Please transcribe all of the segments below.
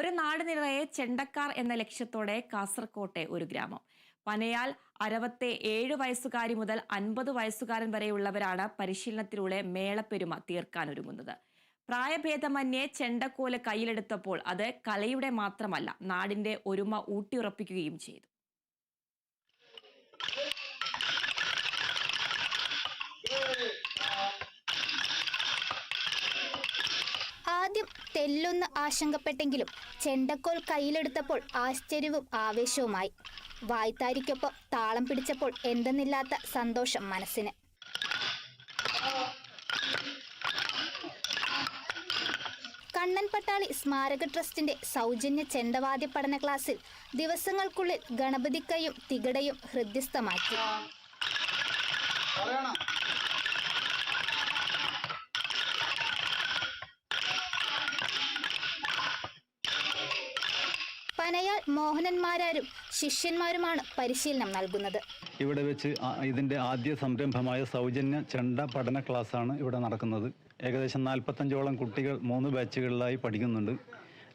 ഒരു നാട് നിറയെ ചെണ്ടക്കാർ എന്ന ലക്ഷ്യത്തോടെ കാസർകോട്ടെ ഒരു ഗ്രാമം. പനയാൽ അരവത്തെ ഏഴ് വയസ്സുകാരി മുതൽ അൻപത് വയസ്സുകാരൻ വരെയുള്ളവരാണ് പരിശീലനത്തിലൂടെ മേളപ്പെരുമ തീർക്കാൻ ഒരുങ്ങുന്നത്. പ്രായഭേദമന്യേ ചെണ്ടക്കോൽ കയ്യിലെടുത്തപ്പോൾ അത് കലയുടെ മാത്രമല്ല നാടിന്റെ ഒരുമ ഊട്ടിയുറപ്പിക്കുകയും ചെയ്തു. ആദ്യം തെല്ലൊന്ന് ആശങ്കപ്പെട്ടെങ്കിലും ചെണ്ടക്കോൽ കയ്യിലെടുത്തപ്പോൾ ആശ്ചര്യവും ആവേശവുമായി. വായ്ത്താരിക്കൊപ്പം താളം പിടിച്ചപ്പോൾ എന്തെന്നില്ലാത്ത സന്തോഷം മനസ്സിന്. കണ്ണൻ പട്ടാളി സ്മാരക ട്രസ്റ്റിന്റെ സൗജന്യ ചെണ്ടവാദ്യ പഠന ക്ലാസ്സിൽ ദിവസങ്ങൾക്കുള്ളിൽ ഗണപതിക്കയും തികടയും ഹൃദ്യസ്ഥമാക്കി. മോഹനന്മാരും മോഹനന്മാരാരും ശിഷ്യന്മാരുമാണ് പരിശീലനം നൽകുന്നത്. ഇവിടെ വെച്ച് ഇതിന്റെ ആദ്യ സംരംഭമായ സൗജന്യ ചെണ്ട പഠന ക്ലാസ് ആണ് ഇവിടെ നടക്കുന്നത്. ഏകദേശം നാൽപ്പത്തഞ്ചോളം കുട്ടികൾ മൂന്ന് ബാച്ചുകളിലായി പഠിക്കുന്നുണ്ട്.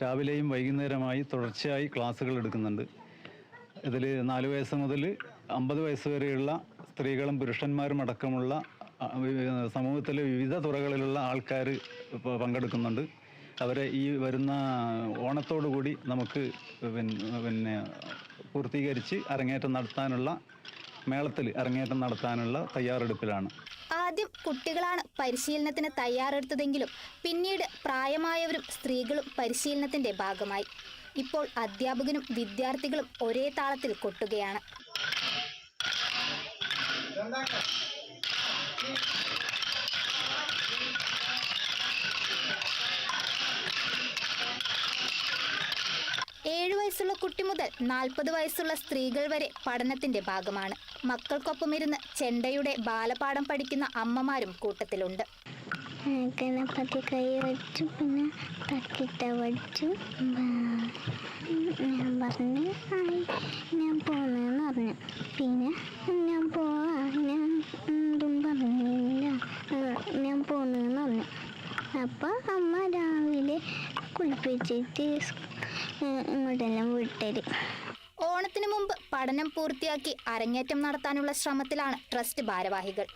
രാവിലെയും വൈകുന്നേരമായി തുടർച്ചയായി ക്ലാസ്സുകൾ എടുക്കുന്നുണ്ട്. ഇതിൽ നാല് വയസ്സ് മുതൽ അമ്പത് വയസ്സ് വരെയുള്ള സ്ത്രീകളും പുരുഷന്മാരും അടക്കമുള്ള സമൂഹത്തിലെ വിവിധ തുറകളിലുള്ള ആൾക്കാർ പങ്കെടുക്കുന്നുണ്ട്. അവരെ ഈ വരുന്ന ഓണത്തോടു കൂടി നമുക്ക് പിന്നെ പൂർത്തീകരിച്ച് അരങ്ങേറ്റം നടത്താനുള്ള മേളത്തിൽ അരങ്ങേറ്റം നടത്താനുള്ള തയ്യാറെടുപ്പിലാണ്. ആദ്യം കുട്ടികളാണ് പരിശീലനത്തിന് തയ്യാറെടുത്തതെങ്കിലും പിന്നീട് പ്രായമായവരും സ്ത്രീകളും പരിശീലനത്തിന്റെ ഭാഗമായി. ഇപ്പോൾ അധ്യാപകനും വിദ്യാർത്ഥികളും ഒരേ താളത്തിൽ കൊട്ടുകയാണ്. ഏഴു വയസ്സുള്ള കുട്ടി മുതൽ നാൽപ്പത് വയസ്സുള്ള സ്ത്രീകൾ വരെ പഠനത്തിന്റെ ഭാഗമാണ്. മക്കൾക്കൊപ്പമിരുന്ന് ചെണ്ടയുടെ ബാലപാഠം പഠിക്കുന്ന അമ്മമാരും കൂട്ടത്തിലുണ്ട്. ഗണപതി കൈ വെച്ചു പിന്നെ തക്കിട്ട പഠിച്ചു ഞാൻ പറഞ്ഞു ഞാൻ പോന്നെന്ന് പറഞ്ഞു. പിന്നെ ഞാൻ പോവാ ഞാൻ കുളിപ്പിച്ചിട്ട് ഇങ്ങോട്ടെല്ലാം വിട്ടത് ഓണത്തിന് മുമ്പ് പഠനം പൂർത്തിയാക്കി അരങ്ങേറ്റം നടത്താനുള്ള ശ്രമത്തിലാണ് ട്രസ്റ്റ് ഭാരവാഹികൾ.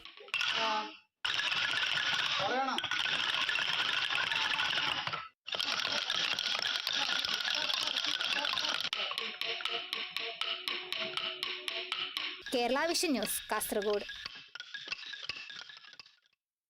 Kerala vision news Kasaragod.